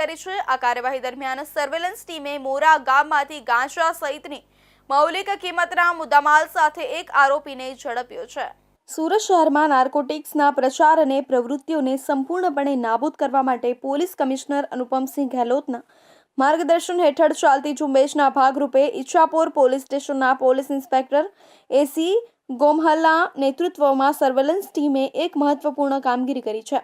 કરી છે આ કાર્યવાહી દરમિયાન સર્વેલન્સ ટીમે મોરા ગામમાંથી ગાંજા સહિતની મૌલિક કિંમતના મુદ્દામાલ સાથે એક આરોપીને ઝડપ્યો છે. સુરત શહેરમાં નાર્કોટિક્સના પ્રચાર અને પ્રવૃત્તિઓને સંપૂર્ણપણે નાબૂદ કરવા માટે પોલીસ કમિશનર અનુપમસિંહ ગેહલોતના માર્ગદર્શન હેઠળ ચાલતી ઝુંબેશના ભાગરૂપે ઈચ્છાપોર પોલીસ સ્ટેશનના પોલીસ ઇન્સ્પેક્ટર એસી ગોમહલના નેતૃત્વમાં સર્વેલન્સ ટીમે એક મહત્વપૂર્ણ કામગીરી કરી છે.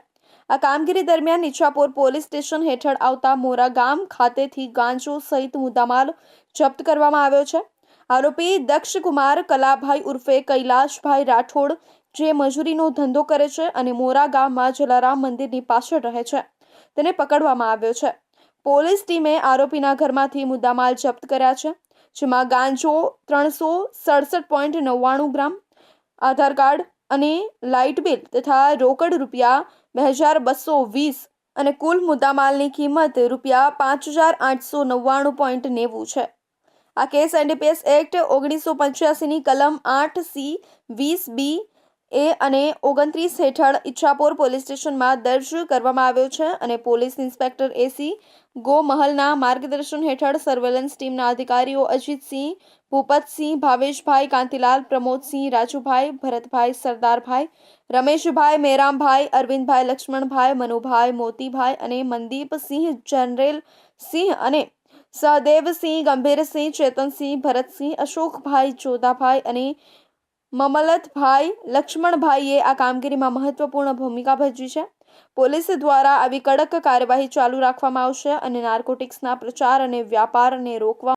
આ કામગીરી દરમિયાન નીચાપોર પોલીસ સ્ટેશન હેઠળ આવતા મોરા ગામ ખાતેથી ગાંજો સહિત મુદ્દામાલ જપ્ત કરવામાં આવ્યો છે. આરોપી દક્ષકુમાર કલાભાઈ ઉર્ફે કૈલાશભાઈ રાઠોડ જે મજૂરીનો ધંધો કરે છે અને મોરા ગામમાં જલારામ મંદિરની પાછળ રહે છે, તેને પકડવામાં આવ્યો છે. પોલીસ ટીમે આરોપીના ઘરમાંથી મુદ્દામાલ જપ્ત કર્યા છે, જેમાં ગાંજો ત્રણસો સડસઠ પોઈન્ટ નવ્વાણું ગ્રામ, આધાર કાર્ડ અને લાઇટ બિલ તથા રોકડ રૂપિયા બે હજાર બસો વીસ અને કુલ મુદ્દામાલની કિંમત રૂપિયા પાંચ હજાર આઠસો નવ્વાણું પોઈન્ટ નેવું છે. આ કેસ એનડીપીએસ એક્ટ ઓગણીસો પંચ્યાસીની કલમ આઠ સી વીસ બી એ અને ઓગણત્રીસ હેઠળ ઈચ્છાપોર પોલીસ સ્ટેશનમાં દર્જ કરવામાં આવ્યો છે અને પોલીસ ઇન્સ્પેક્ટર એસી ગોમહલના માર્ગદર્શન હેઠળ સર્વેલન્સ ટીમના અધિકારીઓ અજીતસિંહ, ભૂપતસિંહ, ભાવેશભાઈ કાંતિલાલ, પ્રમોદસિંહ, રાજુભાઈ, ભરતભાઈ, સરદારભાઈ, રમેશભાઈ, મેરામભાઈ, અરવિંદભાઈ, લક્ષ્મણભાઈ, મનુભાઈ, મોતીભાઈ અને મનદીપસિંહ, જનરેલ સિંહ અને સહદેવસિંહ, ગંભીરસિંહ, ચેતનસિંહ, ભરતસિંહ, અશોકભાઈ, જોધાભાઈ અને મમલતભાઈ, લક્ષ્મણભાઈએ આ કામગીરીમાં મહત્વપૂર્ણ ભૂમિકા ભજવી છે. પોલીસ દ્વારા આવી કડક કાર્યવાહી ચાલુ રાખવામાં આવશે અને નાર્કોટિક્સના પ્રચાર અને વ્યાપારને રોકવા